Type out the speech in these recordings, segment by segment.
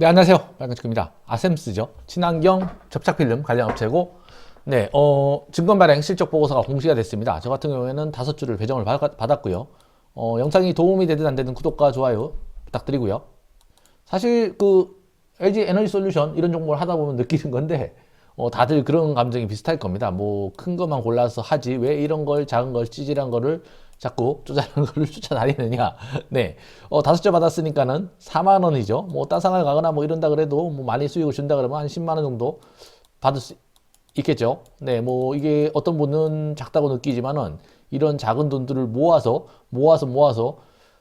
네, 안녕하세요. 빨간축입니다. 아셈스죠. 친환경 접착필름 관련 업체고, 네, 어, 증권 발행 실적 보고서가 공시가 됐습니다. 저 같은 경우에는 다섯 줄을 배정을 받- 받았고요. 어, 영상이 도움이 되든 안 되든 구독과 좋아요 부탁드리고요. 사실 그 LG 에너지 솔루션 이런 종목을 하다 보면 느끼는 건데, 어, 다들 그런 감정이 비슷할 겁니다. 뭐 큰 것만 골라서 하지 왜 이런 걸 작은 걸 찌질한 거를 자꾸 쪼잔한 거를 쫓아다니느냐. 네. 어, 다섯 개 받았으니까는 4만 원이죠. 뭐 따상을 가거나 뭐 이런다 그래도 뭐 많이 수익을 준다 그러면 한 10만 원 정도 받을 수 있겠죠. 네. 뭐 이게 어떤 분은 작다고 느끼지만은 이런 작은 돈들을 모아서 모아서 모아서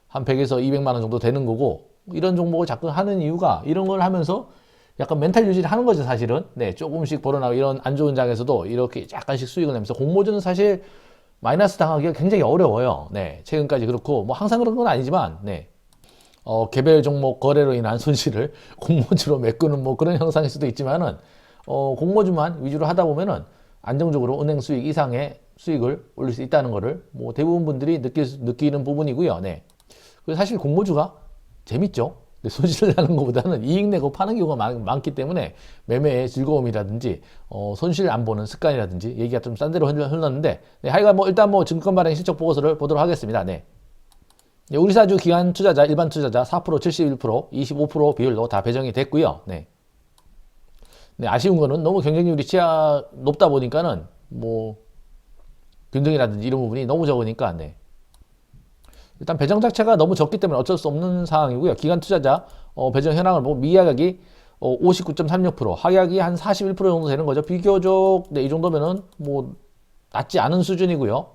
한 100에서 200만 원 정도 되는 거고 이런 종목을 자꾸 하는 이유가 이런 걸 하면서 약간 멘탈 유지를 하는 거죠, 사실은. 네, 조금씩 벌어나고 이런 안 좋은 장에서도 이렇게 약간씩 수익을 내면서 공모주는 사실 마이너스 당하기가 굉장히 어려워요. 네, 최근까지 그렇고 뭐 항상 그런 건 아니지만, 네. 어, 개별 종목 거래로 인한 손실을 공모주로 메꾸는 뭐 그런 형상일 수도 있지만은 어, 공모주만 위주로 하다 보면은 안정적으로 은행 수익 이상의 수익을 올릴 수 있다는 거를 뭐 대부분 분들이 느낄, 수- 느끼는 부분이고요. 네. 그리고 사실 공모주가 재밌죠. 손실을 나는 것보다는 이익 내고 파는 경우가 많, 많기 때문에 매매의 즐거움이라든지 어, 손실 안 보는 습관이라든지 얘기가 좀 싼 데로 흘렀는데 네, 하여간 뭐 일단 뭐 증권 발행 실적 보고서를 보도록 하겠습니다. 네. 네, 우리 사주 기관 투자자, 일반 투자자 4%, 71%, 25% 비율로 다 배정이 됐고요. 네. 네, 아쉬운 거는 너무 경쟁률이 치아 높다 보니까는 뭐 균등이라든지 이런 부분이 너무 적으니까 네. 일단 배정 자체가 너무 적기 때문에 어쩔 수 없는 상황이고요. 기관 투자자 어, 배정 현황을 보고 미하락이 어, 59.36%, 하락이 한 41% 정도 되는 거죠. 비교적 네, 이 정도면은 뭐 낮지 않은 수준이고요.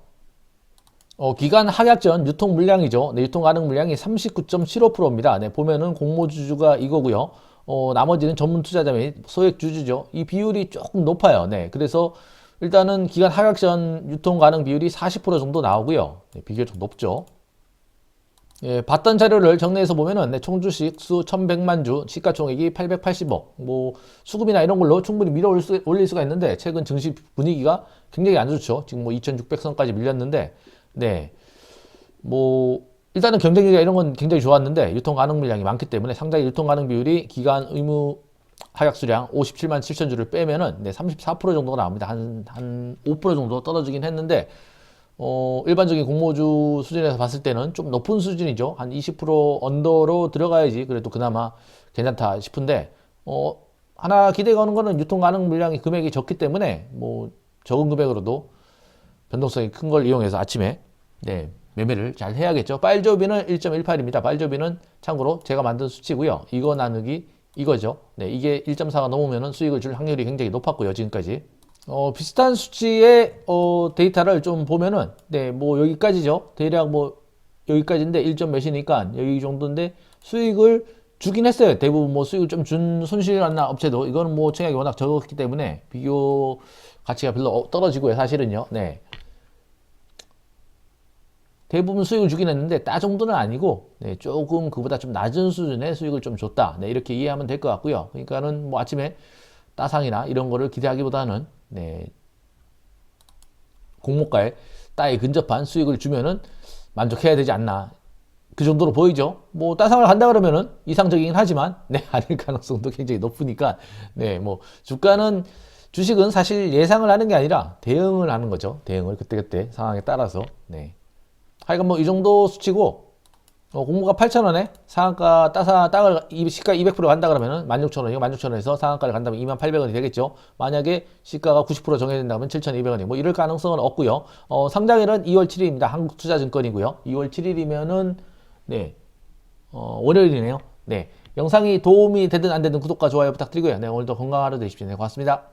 어, 기간 하락 전 유통 물량이죠. 네, 유통 가능 물량이 39.75%입니다. 네, 보면은 공모주주가 이거고요. 어, 나머지는 전문 투자자 및 소액 주주죠. 이 비율이 조금 높아요. 네, 그래서 일단은 기간 하락 전 유통 가능 비율이 40% 정도 나오고요. 네, 비교적 높죠. 예, 봤던 자료를 정리해서 보면은 네, 총주식 수 1100만 주, 시가총액이 880억. 뭐 수급이나 이런 걸로 충분히 밀어 올릴, 수가 있는데 최근 증시 분위기가 굉장히 안 좋죠. 지금 뭐 2600선까지 밀렸는데 네. 뭐 일단은 경쟁력이 이런 건 굉장히 좋았는데 유통 가능 물량이 많기 때문에 상당히 유통 가능 비율이 기간 의무 하약 수량 57만 7천 주를 빼면은 네, 34% 정도가 나옵니다. 한 한 5% 정도 떨어지긴 했는데 어, 일반적인 공모주 수준에서 봤을 때는 좀 높은 수준이죠. 한 20% 언더로 들어가야지 그래도 그나마 괜찮다 싶은데, 어, 하나 기대가 오는 거는 유통 가능 물량이 금액이 적기 때문에 뭐 적은 금액으로도 변동성이 큰 걸 이용해서 아침에 네, 매매를 잘 해야겠죠. 빨조비는 1.18입니다. 빨조비는 참고로 제가 만든 수치고요. 이거 나누기 이거죠. 네, 이게 1.4가 넘으면 수익을 줄 확률이 굉장히 높았고요. 지금까지. 어, 비슷한 수치의 어, 데이터를 좀 보면은 네, 뭐 여기까지죠. 대략 뭐 여기까지인데 1. 몇이니까 여기 정도인데 수익을 주긴 했어요. 대부분 뭐 수익을 좀 준 손실 났나 업체도 이거는 뭐 청약이 워낙 적었기 때문에 비교 가치가 별로 어- 떨어지고요. 사실은요. 네. 대부분 수익을 주긴 했는데 따 정도는 아니고 네, 조금 그보다 좀 낮은 수준의 수익을 좀 줬다. 네, 이렇게 이해하면 될 것 같고요. 그러니까는 뭐 아침에 따상이나 이런 거를 기대하기보다는 네, 공모가에 따에 근접한 수익을 주면은 만족해야 되지 않나. 그 정도로 보이죠. 뭐 따상을 간다 그러면은 이상적이긴 하지만 네 아닐 가능성도 굉장히 높으니까 네 뭐 주가는 주식은 사실 예상을 하는 게 아니라 대응을 하는 거죠. 대응을 그때그때 상황에 따라서 네. 하여간 뭐 이 정도 수치고 어, 공모가 8,000원에 상한가 따사 땅을 이- 시가 200% 간다 그러면은 16,000원이고 16,000원에서 상한가를 간다면 28,800원이 되겠죠. 만약에 시가가 90% 정해진다면 7,200원이 뭐 이럴 가능성은 없고요. 어, 상장일은 2월 7일입니다. 한국투자증권이고요. 2월 7일이면은 네. 어, 월요일이네요. 네. 영상이 도움이 되든 안 되든 구독과 좋아요 부탁드리고요. 네, 오늘도 건강한 하루 되십시오. 네, 고맙습니다.